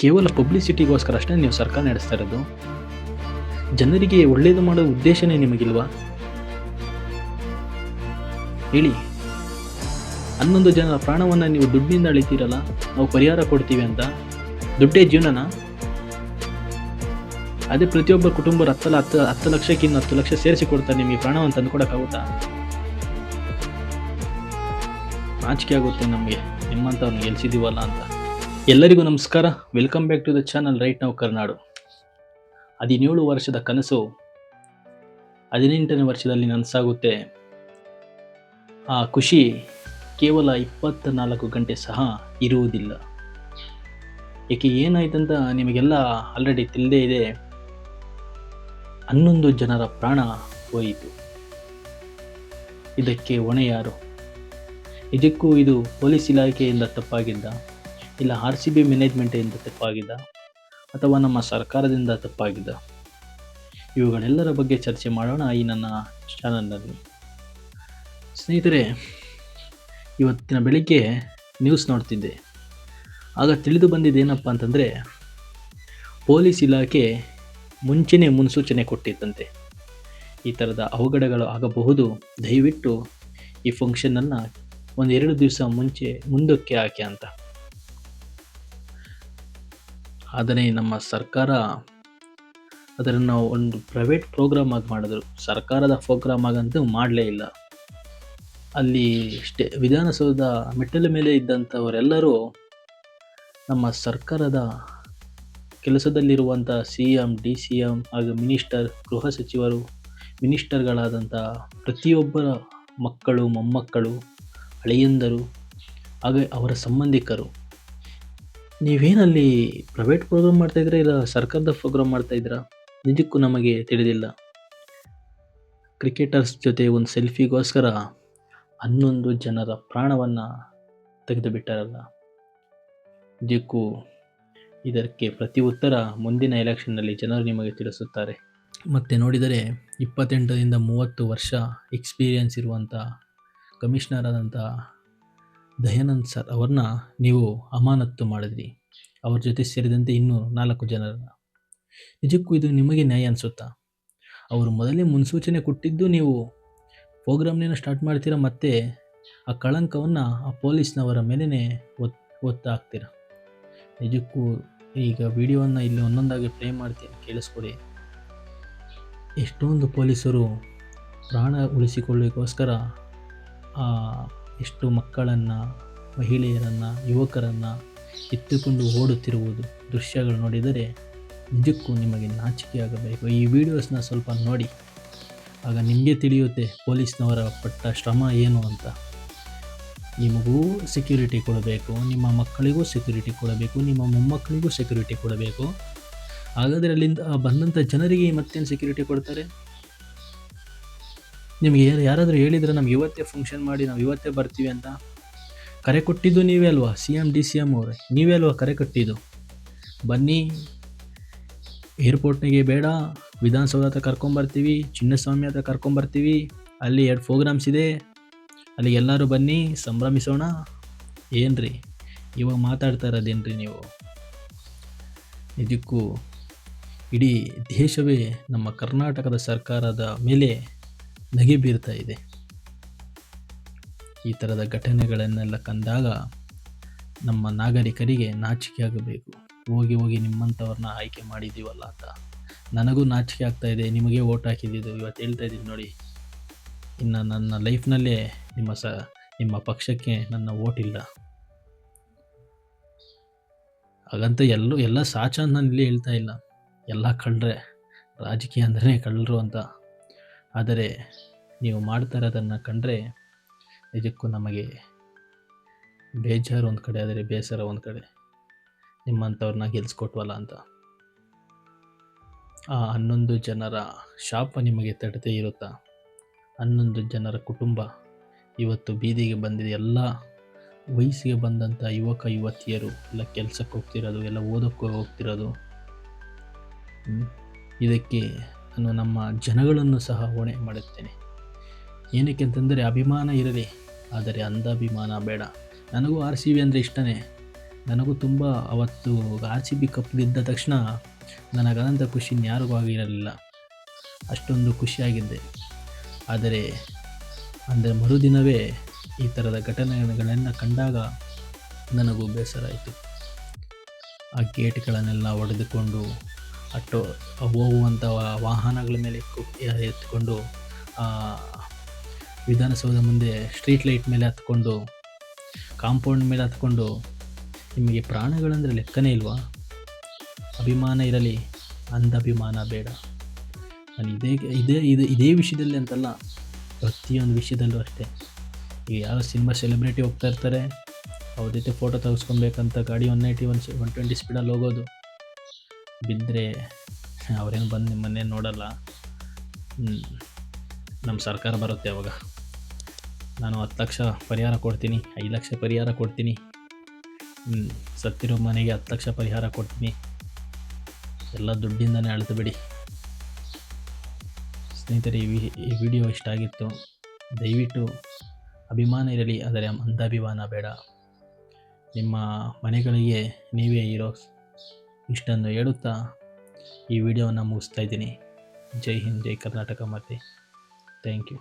ಕೇವಲ ಪಬ್ಲಿಸಿಟಿಗೋಸ್ಕರ ಅಷ್ಟೇ ನೀವು ಸರ್ಕಾರ ನಡೆಸ್ತಾ ಇರೋದು? ಜನರಿಗೆ ಒಳ್ಳೇದು ಮಾಡೋ ಉದ್ದೇಶನೇ ನಿಮಗಿಲ್ವಾ? ಹೇಳಿ. ಹನ್ನೊಂದು ಜನರ ಪ್ರಾಣವನ್ನು ನೀವು ದುಡ್ಡಿನಿಂದ ಅಳಿತೀರಲ್ಲ, ನಾವು ಪರಿಹಾರ ಕೊಡ್ತೀವಿ ಅಂತ. ದುಡ್ಡೇ ಜೀವನನ? ಅದೇ ಪ್ರತಿಯೊಬ್ಬ ಕುಟುಂಬ ಹತ್ತಲ ಹತ್ತು ಹತ್ತು ಲಕ್ಷಕ್ಕಿಂತ ಹತ್ತು ಲಕ್ಷ ಸೇರಿಸಿ ಕೊಡ್ತಾರೆ ನಿಮಗೆ ಪ್ರಾಣವನ್ನು ತಂದುಕೊಡೋಕ್ಕಾಗುತ್ತಾ ಆಚಿಕೆ ಆಗುತ್ತೆ ನಮಗೆ, ನಿಮ್ಮಂಥವ್ರನ್ನ ಗೆಲ್ಸಿದ್ದೀವಲ್ಲ ಅಂತ. ಎಲ್ಲರಿಗೂ ನಮಸ್ಕಾರ. Welcome back to the channel right now Karnadu ಹದಿನೇಳು ವರ್ಷದ ಕನಸು ಹದಿನೆಂಟನೇ ವರ್ಷದಲ್ಲಿ ನನಸಾಗುತ್ತೆ. ಆ ಖುಷಿ ಕೇವಲ ಇಪ್ಪತ್ತ ನಾಲ್ಕು ಗಂಟೆ ಸಹ ಇರುವುದಿಲ್ಲ. ಏಕೆ ಏನಾಯ್ತಂತ ನಿಮಗೆಲ್ಲ ಆಲ್ರೆಡಿ ತಿಳಿದೇ ಇದೆ. ಹನ್ನೊಂದು ಜನರ ಪ್ರಾಣ ಹೋಯಿತು. ಇದಕ್ಕೆ ಹೊಣೆ ಯಾರು ಇದಕ್ಕೂ ಇದು ಪೊಲೀಸ್ ಇಲಾಖೆಯಿಂದ ತಪ್ಪಾಗಿದ್ದ. ಇಲ್ಲ ಆರ್ ಸಿ ಬಿ ಮ್ಯಾನೇಜ್ಮೆಂಟಿಂದ ತಪ್ಪಾಗಿದ್ದ ಅಥವಾ ನಮ್ಮ ಸರ್ಕಾರದಿಂದ ತಪ್ಪಾಗಿದ್ದ ಇವುಗಳೆಲ್ಲರ ಬಗ್ಗೆ ಚರ್ಚೆ ಮಾಡೋಣ ಈ ನನ್ನ ಚಾನಲ್ನಲ್ಲಿ ಸ್ನೇಹಿತರೆ, ಇವತ್ತಿನ ಬೆಳಿಗ್ಗೆ ನ್ಯೂಸ್ ನೋಡ್ತಿದ್ದೆ. ಆಗ ತಿಳಿದು ಬಂದಿದ್ದೇನಪ್ಪ ಅಂತಂದರೆ, ಪೊಲೀಸ್ ಇಲಾಖೆ ಮುಂಚೆನೇ ಮುನ್ಸೂಚನೆ ಕೊಟ್ಟಿತ್ತಂತೆ. ಈ ಥರದ ಅವಘಡಗಳು ಆಗಬಹುದು. ದಯವಿಟ್ಟು ಈ ಫಂಕ್ಷನನ್ನು ಒಂದೆರಡು ದಿವಸ ಮುಂಚೆ, ಮುಂದಕ್ಕೆ ಹಾಕಿ ಅಂತ. ಆದರೆ ನಮ್ಮ ಸರ್ಕಾರ ಅದನ್ನು ಒಂದು ಪ್ರೈವೇಟ್ ಪ್ರೋಗ್ರಾಮ್ ಆಗಿ ಮಾಡಿದ್ರು. ಸರ್ಕಾರದ ಪ್ರೋಗ್ರಾಮ್ ಆಗಂತೂ ಮಾಡಲೇ ಇಲ್ಲ. ಅಲ್ಲಿ ಸ್ಟೇ, ವಿಧಾನಸೌಧ ಮೆಟ್ಟಲ ಮೇಲೆ ಇದ್ದಂಥವರೆಲ್ಲರೂ ನಮ್ಮ ಸರ್ಕಾರದ ಕೆಲಸದಲ್ಲಿರುವಂಥ C M D C M ಹಾಗೂ ಮಿನಿಸ್ಟರ್, ಗೃಹ ಸಚಿವರು, ಮಿನಿಸ್ಟರ್ಗಳಾದಂಥ ಪ್ರತಿಯೊಬ್ಬರ ಮಕ್ಕಳು, ಮೊಮ್ಮಕ್ಕಳು ಹಳೆಯಂದರು ಹಾಗೆ ಅವರ ಸಂಬಂಧಿಕರು ನೀವೇನಲ್ಲಿ ಪ್ರೈವೇಟ್ ಪ್ರೋಗ್ರಾಮ್ ಮಾಡ್ತಾಯಿದ್ದೀರಾ ಇಲ್ಲ ಸರ್ಕಾರದ ಪ್ರೋಗ್ರಾಮ್ ಮಾಡ್ತಾಯಿದ್ದೀರಾ ನಿಜಕ್ಕೂ ನಮಗೆ ತಿಳಿದಿಲ್ಲ. ಕ್ರಿಕೆಟರ್ಸ್ ಜೊತೆ ಒಂದು ಸೆಲ್ಫಿಗೋಸ್ಕರ ಹನ್ನೊಂದು ಜನರ ಪ್ರಾಣವನ್ನು ತೆಗೆದು ಬಿಟ್ಟಾರಲ್ಲ ನಿಜಕ್ಕೂ ಇದಕ್ಕೆ ಪ್ರತಿ ಉತ್ತರ ಮುಂದಿನ ಎಲೆಕ್ಷನ್ನಲ್ಲಿ ಜನರು ನಿಮಗೆ ತಿಳಿಸುತ್ತಾರೆ. ಮತ್ತು ನೋಡಿದರೆ ಇಪ್ಪತ್ತೆಂಟರಿಂದ ಮೂವತ್ತು ವರ್ಷ ಎಕ್ಸ್ಪೀರಿಯನ್ಸ್ ಇರುವಂಥ ಕಮಿಷನರ್ ಆದಂಥ ದಯಾನಂದ್ ಸರ್ ಅವ್ರನ್ನ ನೀವು ಅಮಾನತ್ತು ಮಾಡಿದ್ರಿ. ಅವ್ರ ಜೊತೆ ಸೇರಿದಂತೆ ಇನ್ನೂ ನಾಲ್ಕು ಜನರನ್ನ ನಿಜಕ್ಕೂ ಇದು ನಿಮಗೆ ನ್ಯಾಯ ಅನಿಸುತ್ತಾ? ಅವರು ಮೊದಲೇ ಮುನ್ಸೂಚನೆ ಕೊಟ್ಟಿದ್ದು ನೀವು ಪ್ರೋಗ್ರಾಮ್ನೇನೋ ಸ್ಟಾರ್ಟ್ ಮಾಡ್ತೀರಾ ಮತ್ತೆ ಆ ಕಳಂಕವನ್ನು ಆ ಪೊಲೀಸ್ನವರ ಮೇಲೇ ಒತ್ ಒತ್ತಾ ಹಾಕ್ತೀರ ನಿಜಕ್ಕೂ ಈಗ ವಿಡಿಯೋವನ್ನು ಇಲ್ಲಿ ಒಂದೊಂದಾಗಿ ಪ್ಲೇ ಮಾಡ್ತೀನಿ, ಕೇಳಿಸ್ಕೊಡಿ. ಎಷ್ಟೊಂದು ಪೊಲೀಸರು ಪ್ರಾಣ ಉಳಿಸಿಕೊಳ್ಳೋಕ್ಕೋಸ್ಕರ ಆ ಎಷ್ಟು ಮಕ್ಕಳನ್ನು, ಮಹಿಳೆಯರನ್ನು, ಯುವಕರನ್ನು ಎತ್ತಿಕೊಂಡು ಓಡುತ್ತಿರುವುದು ದೃಶ್ಯಗಳು ನೋಡಿದರೆ ನಿಜಕ್ಕೂ ನಿಮಗೆ ನಾಚಿಕೆಯಾಗಬೇಕು ಈ ವಿಡಿಯೋಸ್ನ ಸ್ವಲ್ಪ ನೋಡಿ. ಆಗ ನಿಮಗೆ ತಿಳಿಯುತ್ತೆ ಪೊಲೀಸ್ನವರ ಪಟ್ಟ ಶ್ರಮ ಏನು ಅಂತ. ನಿಮಗೂ ಸೆಕ್ಯೂರಿಟಿ ಕೊಡಬೇಕು, ನಿಮ್ಮ ಮಕ್ಕಳಿಗೂ ಸೆಕ್ಯೂರಿಟಿ ಕೊಡಬೇಕು, ನಿಮ್ಮ ಮೊಮ್ಮಕ್ಕಳಿಗೂ ಸೆಕ್ಯೂರಿಟಿ ಕೊಡಬೇಕು. ಹಾಗಾದರೆ ಅಲ್ಲಿಂದ ಬಂದಂಥ ಜನರಿಗೆ ಮತ್ತೇನು ಸೆಕ್ಯೂರಿಟಿ ಕೊಡ್ತಾರೆ? ನಿಮಗೆ ಯಾರು ಯಾರಾದರೂ ಹೇಳಿದ್ರೆ ನಮ್ಗೆ ಇವತ್ತೇ ಫಂಕ್ಷನ್ ಮಾಡಿ, ನಾವು ಇವತ್ತೇ ಬರ್ತೀವಿ ಅಂತ? ಕರೆ ಕೊಟ್ಟಿದ್ದು ನೀವೇ ಅಲ್ವಾ? C M D C M ಅವರೇ. ನೀವೇ ಅಲ್ವಾ ಕರೆ ಕೊಟ್ಟಿದ್ದು? ಬನ್ನಿ. ಏರ್ಪೋರ್ಟ್ನಿಗೆ ಬೇಡ. ವಿಧಾನಸೌಧ ಹತ್ರ ಕರ್ಕೊಂಬರ್ತೀವಿ ಚಿನ್ನಸ್ವಾಮಿ ಹತ್ರ ಕರ್ಕೊಂಬರ್ತೀವಿ ಅಲ್ಲಿ ಎರಡು ಪ್ರೋಗ್ರಾಮ್ಸ್ ಇದೆ. ಅಲ್ಲಿ ಎಲ್ಲರೂ ಬನ್ನಿ. ಸಂಭ್ರಮಿಸೋಣ. ಏನ್ರಿ? ಇವಾಗ ಮಾತಾಡ್ತಾ ಇರೋದೇನ್ರಿ ನೀವು? ಇದಕ್ಕೂ ಇಡೀ ದೇಶವೇ ನಮ್ಮ ಕರ್ನಾಟಕದ ಸರ್ಕಾರದ ಮೇಲೆ ನಗೆ ಬೀರ್ತಾ ಇದೆ ಈ ಥರದ ಘಟನೆಗಳನ್ನೆಲ್ಲ ಕಂದಾಗ ನಮ್ಮ ನಾಗರಿಕರಿಗೆ ನಾಚಿಕೆ ಆಗಬೇಕು ಹೋಗಿ ಹೋಗಿ ನಿಮ್ಮಂಥವ್ರನ್ನ ಆಯ್ಕೆ ಮಾಡಿದ್ದೀವಲ್ಲ ಅಂತ. ನನಗೂ ನಾಚಿಕೆ ಆಗ್ತಾ ಇದೆ ನಿಮಗೆ ಓಟ್ ಹಾಕಿದ್ದು ಇವತ್ತು ಹೇಳ್ತಾ ಇದ್ದೀನಿ ನೋಡಿ. ಇನ್ನು ನನ್ನ ಲೈಫ್ನಲ್ಲೇ ನಿಮ್ಮ ಸ, ನಿಮ್ಮ ಪಕ್ಷಕ್ಕೆ ನನ್ನ ಓಟ್ ಇಲ್ಲ. ಹಾಗಂತ ಎಲ್ಲೂ, ಎಲ್ಲ ಸಾಚ ಇಲ್ಲಿ ಹೇಳ್ತಾ ಇಲ್ಲ. ಎಲ್ಲ ಕಳ್ಳರೆ ರಾಜಕೀಯ ಅಂದರೆ ಕಳ್ಳರು ಅಂತ. ಆದರೆ ನೀವು ಮಾಡ್ತಾ ಇರೋದನ್ನು ಕಂಡ್ರೆ ನಿಜಕ್ಕೂ ನಮಗೆ ಬೇಜಾರು ಒಂದು ಕಡೆ ಆದರೆ ಬೇಸರ ಒಂದು ಕಡೆ. ನಿಮ್ಮಂಥವ್ರನ್ನ ಗೆಲ್ಸ್ಕೊಟ್ವಲ್ಲ ಅಂತ. ಆ ಹನ್ನೊಂದು ಜನರ ಶಾಪ ನಿಮಗೆ ತಡದೇ ಇರುತ್ತಾ? ಹನ್ನೊಂದು ಜನರ ಕುಟುಂಬ ಇವತ್ತು ಬೀದಿಗೆ ಬಂದಿದೆ. ಎಲ್ಲ ವಯಸ್ಸಿಗೆ ಬಂದಂಥ ಯುವಕ, ಯುವತಿಯರು, ಎಲ್ಲ ಕೆಲಸಕ್ಕೆ ಹೋಗ್ತಿರೋದು, ಎಲ್ಲ ಓದೋಕ್ಕೆ ಹೋಗ್ತಿರೋದು. ಇದಕ್ಕೆ ನಾನು ನಮ್ಮ ಜನಗಳನ್ನು ಸಹ ಹೊಣೆ ಮಾಡುತ್ತೇನೆ. ಏನಕ್ಕೆ ಅಂತಂದರೆ ಅಭಿಮಾನ ಇರಲಿ. ಆದರೆ ಅಂಧಾಭಿಮಾನ ಬೇಡ. ನನಗೂ ಆರ್ ಸಿ ಬಿ ಅಂದರೆ ಇಷ್ಟನೇ. ನನಗೂ ತುಂಬ ಅವತ್ತು ಆರ್ ಸಿ ಬಿ ಕಪ್ ಗೆದ್ದ ತಕ್ಷಣ ನನಗನಂತ ಖುಷಿ ಯಾರಿಗೂ ಆಗಿರಲಿಲ್ಲ. ಅಷ್ಟೊಂದು ಖುಷಿಯಾಗಿದ್ದೆ ಆದರೆ ಅಂದರೆ ಮರುದಿನವೇ ಈ ಥರದ ಘಟನೆಗಳನ್ನು ಕಂಡಾಗ ನನಗೂ ಬೇಸರ ಆಯಿತು. ಆ ಗೇಟ್ಗಳನ್ನೆಲ್ಲ ಒಡೆದುಕೊಂಡು ಅಟ್ಟು ಹೋಗುವಂಥ ವಾಹನಗಳ ಮೇಲೆ ಎತ್ಕೊಂಡು ವಿಧಾನಸೌಧ ಮುಂದೆ ಸ್ಟ್ರೀಟ್ ಲೈಟ್ ಮೇಲೆ ಹತ್ಕೊಂಡು ಕಾಂಪೌಂಡ್ ಮೇಲೆ ಹತ್ಕೊಂಡು, ನಿಮಗೆ ಪ್ರಾಣಗಳಂದರೆ ಲೆಕ್ಕನೇ ಇಲ್ವಾ? ಅಭಿಮಾನ ಇರಲಿ, ಅಂಧಾಭಿಮಾನ ಬೇಡ. ನಾನು ಇದೇ ಇದೇ, ಇದು, ಇದೇ ವಿಷಯದಲ್ಲಿ ಅಂತಲ್ಲ, ಪ್ರತಿಯೊಂದು ವಿಷಯದಲ್ಲೂ ಅಷ್ಟೇ. ಈಗ ಯಾರೋ ಸಿನಿಮಾ ಸೆಲೆಬ್ರಿಟಿ ಹೋಗ್ತಾ ಇರ್ತಾರೆ, ಅವ್ರ ಜೊತೆ ಫೋಟೋ ತೆಗೆಸ್ಕೊಬೇಕಂತ ಗಾಡಿ one eighty one one twenty ಸ್ಪೀಡಲ್ಲಿ ಹೋಗೋದು. ಬಿದ್ದರೆ ಅವ್ರೇನು ಬಂದು ನಿಮ್ಮನ್ನೇ ಮನೆ ನೋಡಲ್ಲ. ನಮ್ಮ ಸರ್ಕಾರ ಬರುತ್ತೆ ಅವಾಗ. ನಾನು ಹತ್ತು ಲಕ್ಷ ಪರಿಹಾರ ಕೊಡ್ತೀನಿ, ಐದು ಲಕ್ಷ ಪರಿಹಾರ ಕೊಡ್ತೀನಿ. ಸತ್ತಿರೋ ಮನೆಗೆ ಹತ್ತು ಲಕ್ಷ ಪರಿಹಾರ ಕೊಡ್ತೀನಿ. ಎಲ್ಲ ದುಡ್ಡಿಂದನೇ ಅಳ್ತು ಬಿಡಿ. ಸ್ನೇಹಿತರೆ, ಈ ಈ ವಿಡಿಯೋ ಇಷ್ಟ ಆಗಿತ್ತು, ದಯವಿಟ್ಟು ಅಭಿಮಾನ ಇರಲಿ, ಆದರೆ ಅಂಧಾಭಿಮಾನ ಬೇಡ. ನಿಮ್ಮ ಮನೆಗಳಿಗೆ ನೀವೇ ಇರೋ ಇಷ್ಟನ್ನು ಹೇಳುತ್ತಾ ಈ ವಿಡಿಯೋವನ್ನು ಮುಗಿಸ್ತಾ ಇದ್ದೀನಿ. ಜೈ ಹಿಂದ್, ಜೈ ಕರ್ನಾಟಕ ಮತ್ತೆ ಥ್ಯಾಂಕ್ ಯು.